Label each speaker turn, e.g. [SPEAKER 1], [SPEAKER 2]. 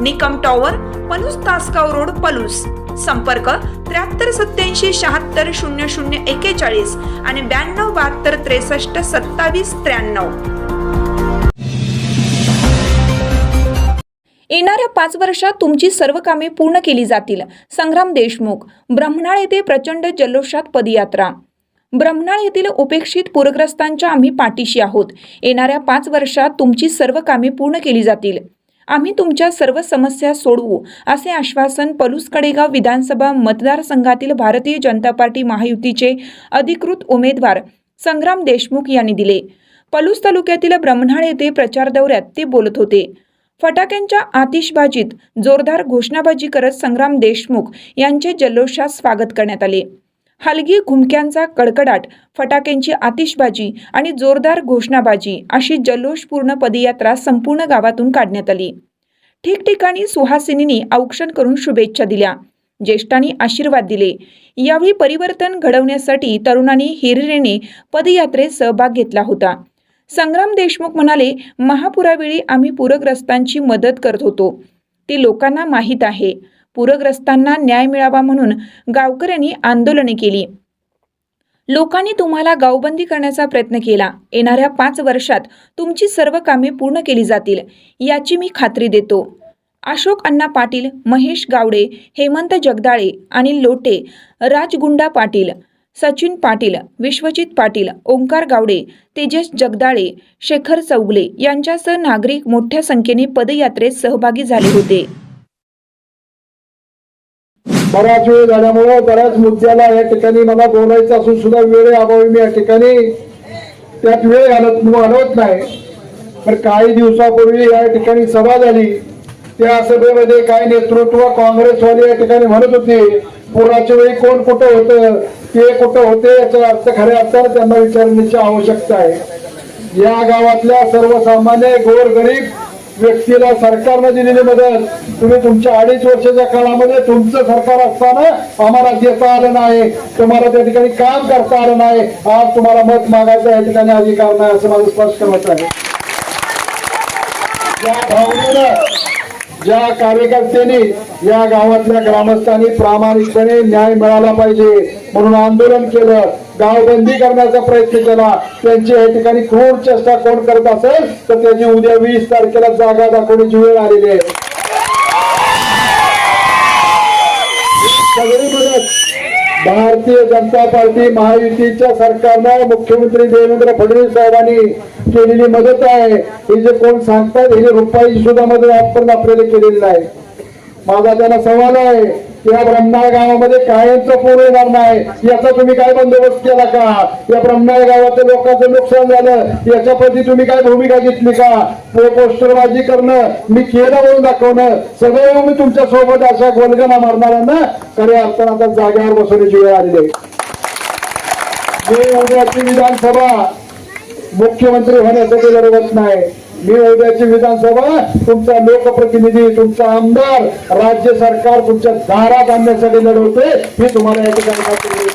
[SPEAKER 1] Nikam tower Palus Tasgaon road Palus. संपर्क त्र्याहत्तर सत्याऐंशी शहात्तर शून्य शून्य एकेचाळीस आणि ब्याण्णव बहात्तर त्रेसष्ट सत्तावीस त्र्याण्णव. येणाऱ्या पाच वर्षात तुमची सर्व कामे पूर्ण केली जातील. संग्राम देशमुख ब्रह्मनाळ येथे प्रचंड जल्लोषात पदयात्रा. ब्रह्मनाळ येथील उपेक्षित पूरग्रस्तांच्या आम्ही पाठीशी आहोत. येणाऱ्या पाच वर्षात तुमची सर्व कामे पूर्ण केली जातील. आम्ही तुमच्या सर्व समस्या सोडवू असे आश्वासन पलूस कडेगाव विधानसभा मतदारसंघातील भारतीय जनता पार्टी महायुतीचे अधिकृत उमेदवार संग्राम देशमुख यांनी दिले. पलूस तालुक्यातील ब्रह्मनाळ येथे प्रचार दौऱ्यात ते बोलत होते. फटाक्यांच्या आतिषबाजीत जोरदार घोषणाबाजी करत संग्राम देशमुख यांचे जल्लोषात स्वागत करण्यात आले. हलगी घुमक्यांचा कडकडाट फटाक्यांची आतिषबाजी आणि जोरदार घोषणाबाजी अशी जल्लोषपूर्ण पदयात्रा संपूर्ण गावातून काढण्यात आली. ठिकठिकाणी सुहासिनींनी औक्षण करून शुभेच्छा दिल्या. ज्येष्ठांनी आशीर्वाद दिले. यावेळी परिवर्तन घडवण्यासाठी तरुणांनी हिरिरीने पदयात्रेत सहभाग घेतला होता. संग्राम देशमुख म्हणाले महापुरावेळी आम्ही पूरग्रस्तांची मदत करत होतो. ती लोकांना माहीत आहे. पूरग्रस्तांना न्याय मिळावा म्हणून गावकऱ्यांनी आंदोलने केली. लोकांनी तुम्हाला गावबंदी करण्याचा प्रयत्न केला. येणाऱ्या पाच वर्षात तुमची सर्व कामे पूर्ण केली जातील याची मी खात्री देतो. अशोक अण्णा पाटील महेश गावडे हेमंत जगदाळे आणि लोटे राजगुंडा पाटील सचिन पाटील विश्वजित पाटील ओंकार गावडे तेजस जगदाळे शेखर चौगले यांच्यासह नागरिक मोठ्या संख्येने पदयात्रेत सहभागी झाले होते.
[SPEAKER 2] बराच वेळ झाल्यामुळं बऱ्याच मुद्द्याला या ठिकाणी मला बोलायचं असून सुद्धा वेळ अभावी मी या ठिकाणी त्यात वेळ घालत घालवत नाही. तर काही दिवसापूर्वी या ठिकाणी सभा झाली. त्या सभेमध्ये काही नेतृत्व काँग्रेसवाले या ठिकाणी म्हणत होते पुराच्या वेळी कोण कुठं होतं ते कुठं होते याचा अर्थ खऱ्या अर्थानं त्यांना विचारण्याची आवश्यकता आहे. या गावातल्या सर्वसामान्य गोरगरीब व्यक्तीला सरकारनं दिलेली मदत. तुम्ही तुमच्या अडीच वर्षाच्या काळामध्ये तुमचं सरकार असताना आम्हाला देता आलं नाही. तुम्हाला त्या ठिकाणी काम करता आलं नाही. आज तुम्हाला मत मागायचा या ठिकाणी अधिकार नाही असं माझं स्पष्ट मत आहे. या भावनेनं ज्या कार्यकर्त्यांनी या गावातल्या ग्रामस्थांनी प्रामाणिकपणे न्याय मिळाला पाहिजे म्हणून आंदोलन केलं. गावबंदी करण्याचा प्रयत्न केला. त्यांची या ठिकाणी क्रूर चेष्टा कोण करत असेल तर त्याची उद्या वीस तारखेला जागा दाखवण्याची वेळ आलेली आहे. सगळी मदत भारतीय जनता पार्टी महायुतीच्या सरकारनं मुख्यमंत्री देवेंद्र फडणवीस साहेबांनी केलेली मदत आहे. हे जे कोण सांगतात हे रुपयाची सुद्धा मदत आजपर्यंत आपल्याला केलेली नाही. माझा त्यांना सवाल आहे या ब्रह्माळ गावामध्ये कायमचं पूर येणार नाही. याचा तुम्ही काय बंदोबस्त केला का? या ब्रह्माळ गावातल्या लोकांचं नुकसान झालं. याच्याप्रती तुम्ही काय भूमिका घेतली का? पोस्टरबाजी करणं मी केलं म्हणून दाखवणं सदैव मी तुमच्यासोबत अशा गोलगणा मारणाऱ्यांना खऱ्या अर्थानं आता जागेवर बसवण्याची वेळ आलेली आहे. उद्याची विधानसभा मुख्यमंत्री होण्यासाठी लढवत नाही. मी उद्याची विधानसभा तुमचा लोकप्रतिनिधी तुमचा आमदार राज्य सरकार तुमच्या दारात आणण्यासाठी लढवते हे तुम्हाला या ठिकाणी